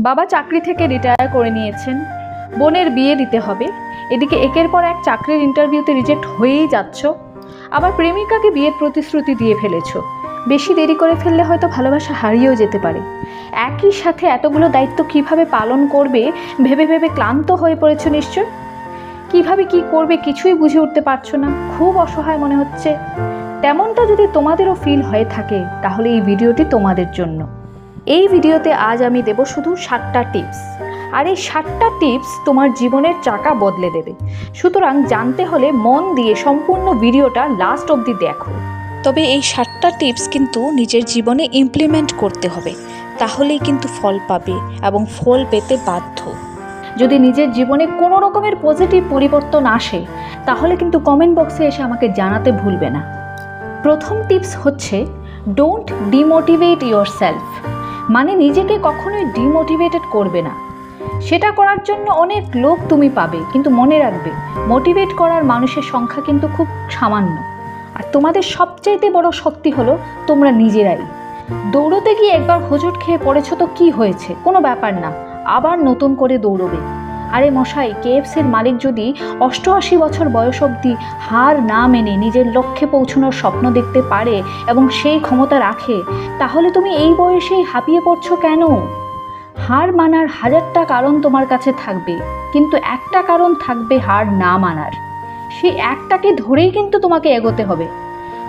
বাবা চাকরি থেকে রিটায়ার করে নিয়েছেন। বোনের বিয়ে দিতে হবে। এদিকে একের পর এক চাকরির ইন্টারভিউতে রিজেক্ট হয়েই যাচ্ছ। আবার প্রেমিকাকে বিয়ের প্রতিশ্রুতি দিয়ে ফেলেছো। বেশি দেরি করে ফেললে হয়তো ভালোবাসা হারিয়েও যেতে পারে। একই সাথে এতগুলো দায়িত্ব কীভাবে পালন করবে, ভেবে ভেবে ক্লান্ত হয়ে পড়েছো নিশ্চয়? কীভাবে কি করবে কিছুই বুঝে উঠতে পারছ না। খুব অসহায় মনে হচ্ছে। তেমনটা যদি তোমাদেরও ফিল হয়ে থাকে, তাহলে এই ভিডিওটি তোমাদের জন্য। এই ভিডিওতে আজ আমি দেব শুধু সাতটা টিপস। আর এই সাতটা টিপস তোমার জীবনের চাকা বদলে দেবে। সুতরাং জানতে হলে মন দিয়ে সম্পূর্ণ ভিডিওটা লাস্ট অবধি দেখো। তবে এই সাতটা টিপস কিন্তু নিজের জীবনে ইমপ্লিমেন্ট করতে হবে। তাহলেই কিন্তু ফল পাবে এবং ফল পেতে বাধ্য। যদি নিজের জীবনে কোনো রকমের পজিটিভ পরিবর্তন আসে, তাহলে কিন্তু কমেন্ট বক্সে এসে আমাকে জানাতে ভুলবে না। প্রথম টিপস হচ্ছে ডোন্ট ডিমোটিভেট ইয়োর সেলফ মানে নিজেকে কখনোই ডিমোটিভেটেড করবে না। সেটা করার জন্য অনেক লোক তুমি পাবে, কিন্তু মনে রাখবে মোটিভেট করার মানুষের সংখ্যা কিন্তু খুব সামান্য। আর তোমাদের সবচাইতে বড় শক্তি হলো তোমরা নিজেরাই। দৌড়তে গিয়ে একবার হোঁচট খেয়ে পড়েছ তো কী হয়েছে? কোনো ব্যাপার না, আবার নতুন করে দৌড়বে। আরে মশাই, কেএফসির মালিক যদি অষ্টআশি বছর বয়স অবধি হার না মেনে নিজের লক্ষ্যে পৌঁছানোর স্বপ্ন দেখতে পারে এবং সেই ক্ষমতা রাখে, তাহলে তুমি এই বয়সেই হাঁপিয়ে পড়ছো কেন? হার মানার হাজারটা কারণ তোমার কাছে থাকবে, কিন্তু একটা কারণ থাকবে হার না মানার। সেই একটাকে ধরেই কিন্তু তোমাকে এগোতে হবে।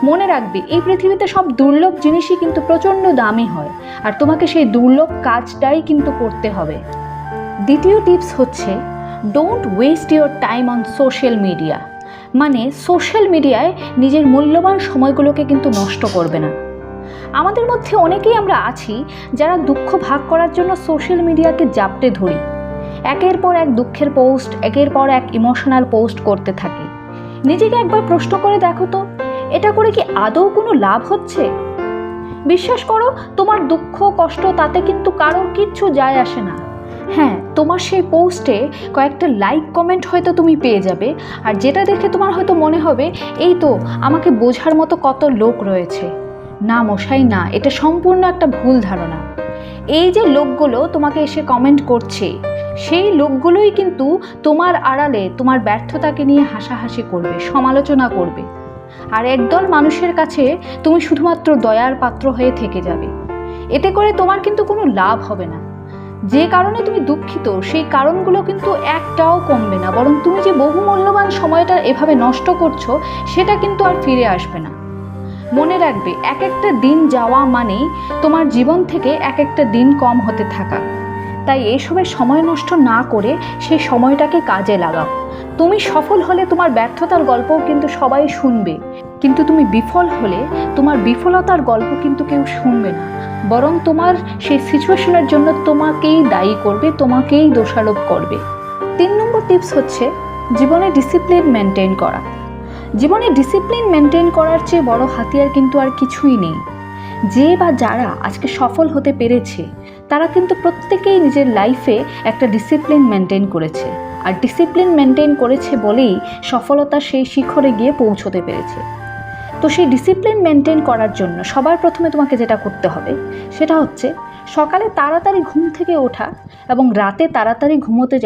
মনে রাখবে, এই পৃথিবীতে সব দুর্লভ জিনিসই কিন্তু প্রচণ্ড দামি হয়, আর তোমাকে সেই দুর্লভ কাজটাই কিন্তু করতে হবে। দ্বিতীয় টিপস হচ্ছে don't waste your time on social media মানে সোশ্যাল মিডিয়ায় নিজের মূল্যবান সময়গুলোকে কিন্তু নষ্ট করবে না। আমাদের মধ্যে অনেকেই আমরা আছি যারা দুঃখ ভাগ করার জন্য সোশ্যাল মিডিয়াকে জাপটে ধরি। একের পর এক দুঃখের পোস্ট একের পর এক ইমোশনাল পোস্ট করতে থাকি। নিজেকে একবার প্রশ্ন করে দেখো তো, এটা করে কি আদৌ কোনো লাভ হচ্ছে? বিশ্বাস করো, তোমার দুঃখ, কষ্ট তাতে কিন্তু কারোর কিচ্ছু যায় আসে না। হ্যাঁ তোমার সেই পোস্টে কয়েকটা লাইক কমেন্ট হয়তো তুমি পেয়ে যাবে। আর যেটা দেখে তোমার হয়তো মনে হবে, এই তো আমাকে বোঝার মতো কত লোক রয়েছে। না মশাই, না, এটা সম্পূর্ণ একটা ভুল ধারণা। এই যে লোকগুলো তোমাকে এসে কমেন্ট করছে, সেই লোকগুলোই কিন্তু তোমার আড়ালে তোমার ব্যর্থতাকে নিয়ে হাসাহাসি করবে, সমালোচনা করবে। আর একদল মানুষের কাছে তুমি শুধুমাত্র দয়ার পাত্র হয়ে থেকে যাবে। এতে করে তোমার কিন্তু কোনো লাভ হবে না। যে কারণে তুমি দুঃখিত, সেই কারণগুলো কিন্তু একটাও কমবে না। বরং তুমি যে বহু মূল্যবান সময়টা এভাবে নষ্ট করছ, সেটা কিন্তু আর ফিরে আসবে না। মনে রাখবে এক একটা দিন যাওয়া মানেই তোমার জীবন থেকে এক একটা দিন কম হতে থাকা। তাই এসবের সময় নষ্ট না করে সেই সময়টাকে কাজে লাগাও। তুমি সফল হলে তোমার ব্যর্থতার গল্পও কিন্তু সবাই শুনবে। কিন্তু তুমি বিফল হলে তোমার বিফলতার গল্প কিন্তু কেউ শুনবে না। বরং তোমার সেই সিচুয়েশনের জন্য তোমাকেই দায়ী করবে, তোমাকেই দোষারোপ করবে। তিন নম্বর টিপস হচ্ছে জীবনে ডিসিপ্লিন মেনটেন করা। জীবনে ডিসিপ্লিন মেনটেন করার চেয়ে বড় হাতিয়ার কিন্তু আর কিছুই নেই। যে বা যারা আজকে সফল হতে পেরেছে তারা কিন্তু প্রত্যেকেই নিজের লাইফে একটা ডিসিপ্লিন মেনটেন করেছে। আর ডিসিপ্লিন মেনটেন করেছে বলেই সফলতা সেই শিখরে গিয়ে পৌঁছতে পেরেছে। তো সেই ডিসিপ্লিন মেনটেন করার জন্য সবার প্রথমে তোমাকে যেটা করতে হবে, সেটা হচ্ছে সকালে তাড়াতাড়ি ঘুম থেকে ওঠা এবং রাতে তাড়াতাড়ি ঘুমোতে